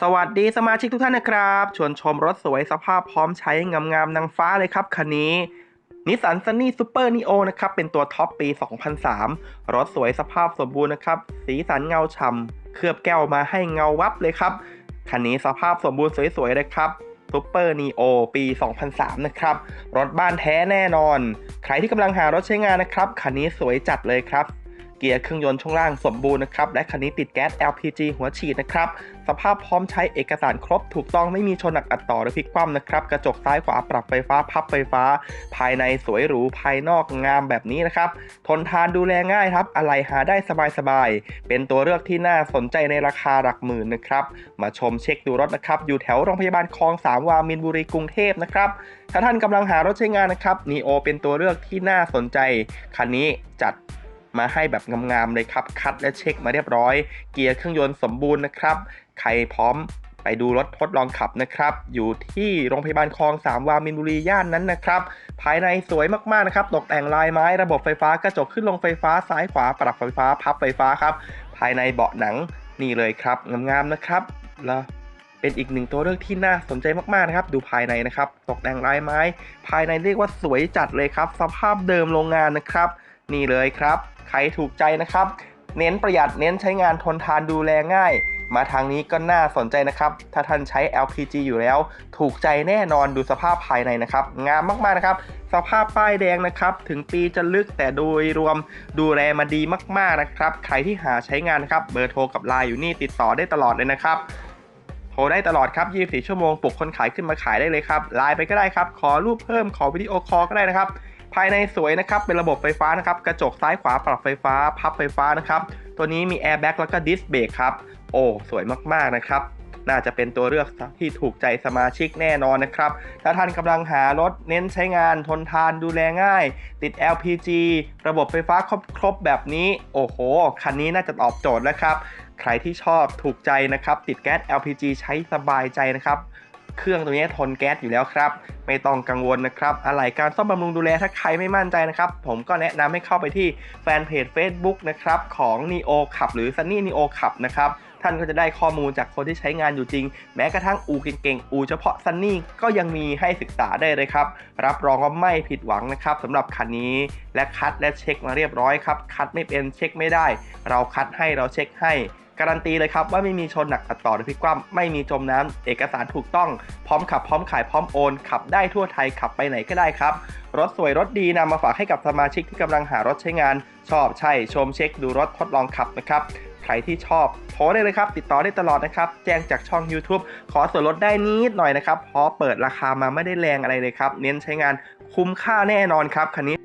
สวัสดีสมาชิกทุกท่านนะครับ ชวนชมรถสวยสภาพพร้อมใช้งามๆนางฟ้าเลยครับคันนี้นิสสันซันนี่ซูเปอร์นีโอนะครับ เป็นตัวท็อปปี 2003 รถสวยสภาพสมบูรณ์นะครับ สีสันเงาฉ่ำเคลือบแก้วมาให้เงาวับเลยครับ คันนี้สภาพสมบูรณ์สวยๆเลยครับซูเปอร์นีโอปี 2003 นะครับ รถบ้านแท้แน่นอน ใครที่กำลังหารถใช้งานนะครับ คันนี้สวยจัดเลยครับ เกียร์เครื่องยนต์ช่วงล่างสมบูรณ์นะครับ และคันนี้ติดแก๊ส LPG หัวฉีดนะครับ สภาพพร้อมใช้เอกสารครบถูกต้องไม่มีชนหนักอัดต่อหรือพลิกคว่ำนะครับ กระจกซ้ายขวาปรับไฟฟ้าพับไฟฟ้า ภายในสวยหรูภายนอกงามแบบนี้นะครับ ทนทานดูแลง่ายครับ อะไรหาได้สบายๆ เป็นตัวเลือกที่น่าสนใจในราคาหลักหมื่นนะครับ มาชมเช็คดูรถนะครับ อยู่แถวโรงพยาบาลคลองสามวามินบุรีกรุงเทพนะครับถ้าท่านกำลังหารถใช้งานนะครับนีโอเป็นตัวเลือกที่น่าสนใจ คันนี้จัด มาให้แบบงามๆเลยครับ คัดและเช็คมาเรียบร้อย เกียร์เครื่องยนต์สมบูรณ์นะครับ ใครพร้อมไปดูรถทดลองขับนะครับ อยู่ที่โรงพยาบาลคลองสามวามินบุรีย่านนั้นนะครับ ภายในสวยมากๆนะครับ ตกแต่งลายไม้ระบบไฟฟ้ากระจกขึ้นลงไฟฟ้าซ้ายขวา ปรับไฟฟ้าพับไฟฟ้าครับ ภายในเบาะหนังนี่เลยครับงามๆนะครับแล้วเป็นอีกหนึ่งตัวเลือกที่น่าสนใจมากๆนะครับ ดูภายในนะครับ ตกแต่งลายไม้ ภายในเรียกว่าสวยจัดเลยครับ สภาพเดิมโรงงานนะครับ นี่เลยครับ ใครถูกใจนะครับ เน้นประหยัดเน้นใช้งานทนทานดูแลง่าย มาทางนี้ก็น่าสนใจนะครับ ถ้าท่านใช้ LPG อยู่แล้ว ถูกใจแน่นอนดูสภาพภายในนะครับ งามมากๆนะครับ สภาพป้ายแดงนะครับ ถึงปีจะลึกแต่โดยรวมดูแลมาดีมากๆนะครับ ใครที่หาใช้งานนะครับเบอร์โทรกับไลน์อยู่นี่ติดต่อได้ตลอดเลยนะครับโทรได้ตลอดครับ 24 ชั่วโมง ปลุกคนขายขึ้นมาขายได้เลยครับ ไลน์ไปก็ได้ครับ ขอรูปเพิ่ม ขอวิดีโอคอลก็ได้นะครับ ภายในสวยนะครับเป็นระบบไฟฟ้านะครับกระจกซ้ายขวาปรับไฟฟ้า พับไฟฟ้านะครับตัวนี้มีแอร์แบ็กแล้วก็ดิสเบรกครับโอ้สวยมากๆนะครับน่าจะเป็นตัวเลือกที่ถูกใจสมาชิกแน่นอนนะครับ ถ้าท่านกำลังหารถเน้นใช้งานทนทานดูแลง่าย ติด LPG ระบบไฟฟ้าครบครบแบบนี้ โอ้โห คันนี้น่าจะตอบโจทย์แล้วครับ ใครที่ชอบถูกใจนะครับ ติดแก๊ส LPG ใช้สบายใจนะครับ เครื่องตัวนี้ทนแก๊สอยู่แล้วครับ ไม่ต้องกังวลนะครับอะไรการซ่อมบำรุงดูแลถ้าใครไม่มั่นใจนะครับ ผมก็แนะนำให้เข้าไปที่แฟนเพจ Facebook นะครับของ Neo ขับหรือ Sunny Neo ขับนะครับท่านก็จะได้ข้อมูลจากคนที่ใช้งานอยู่จริง แม้กระทั่งอูเก่งๆ อูเฉพาะ Sunny ก็ยังมีให้ศึกษาได้เลยครับ รับรองว่าไม่ผิดหวังนะครับสำหรับคันนี้และคัดและเช็คมาเรียบร้อยครับ คัดไม่เป็นเช็คไม่ได้ เราคัดให้เราเช็คให้ การันตีเลยครับว่าไม่มีชนหนักอัดต่อหรือพลิกคว่ำไม่มีจมน้ำเอกสารถูกต้อง พร้อมขับพร้อมขายพร้อมโอน ขับได้ทั่วไทยขับไปไหนก็ได้ครับ รถสวยรถดีนำมาฝากให้กับสมาชิกที่กำลังหารถใช้งาน ชอบใช่ชมเช็คดูรถทดลองขับนะครับใครที่ชอบโทรได้เลยครับ ติดต่อได้ตลอดนะครับ แจ้งจากช่อง YouTube ขอส่วนลดได้นิดหน่อยนะครับเพราะเปิดราคามาไม่ได้แรงอะไรเลยครับ เน้นใช้งานคุ้มค่าแน่นอนครับคันนี้